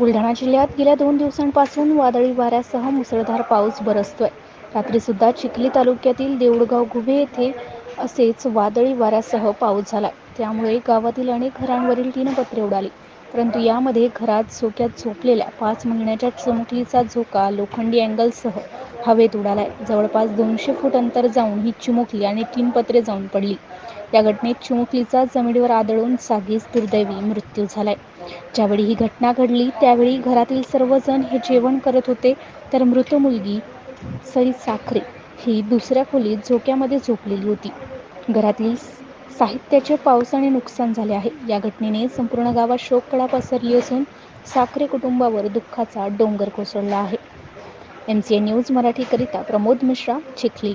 बुलढाणा जिल्ह्यात गेल्या दोन दिवसांपासून वादळी वाऱ्यासह मुसळधार पाऊस बरसतोय. रात्रीसुद्धा चिखली तालुक्यातील देऊळगाव घुबे येथे असेच वादळी वाऱ्यासह पाऊस झाला त्यामुळे गावातील अनेक घरांवरील तीन पत्रे उडाली. परंतु यामध्ये घरात झोक्यात झोपलेल्या पाच महिन्याच्या चुमुकलीचा झोका लोखंडी अँगलसह हवेत उडालाय. जवळपास दोनशे फूट अंतर जाऊन ही चिमुकली आणि तीन पत्रे जाऊन पडली. या घटनेत चिमुकलीचा जमिनीवर आदळून जागीच दुर्दैवी मृत्यू झालाय. ज्यावेळी ही घटना घडली त्यावेळी घरातील सर्वजण हे जेवण करत होते तर मृत मुलगी सई साखरे ही दुसऱ्या खोलीत झोक्यामध्ये झोपलेली होती. घरातील साहित्याचे पावसाने नुकसान झाले आहे. या घटनेने संपूर्ण गावात शोककळा पसरली असून साखरे कुटुंबावर दुःखाचा डोंगर कोसळला आहे. एम सी ए न्यूज मराठीकरिता प्रमोद मिश्रा चिखली.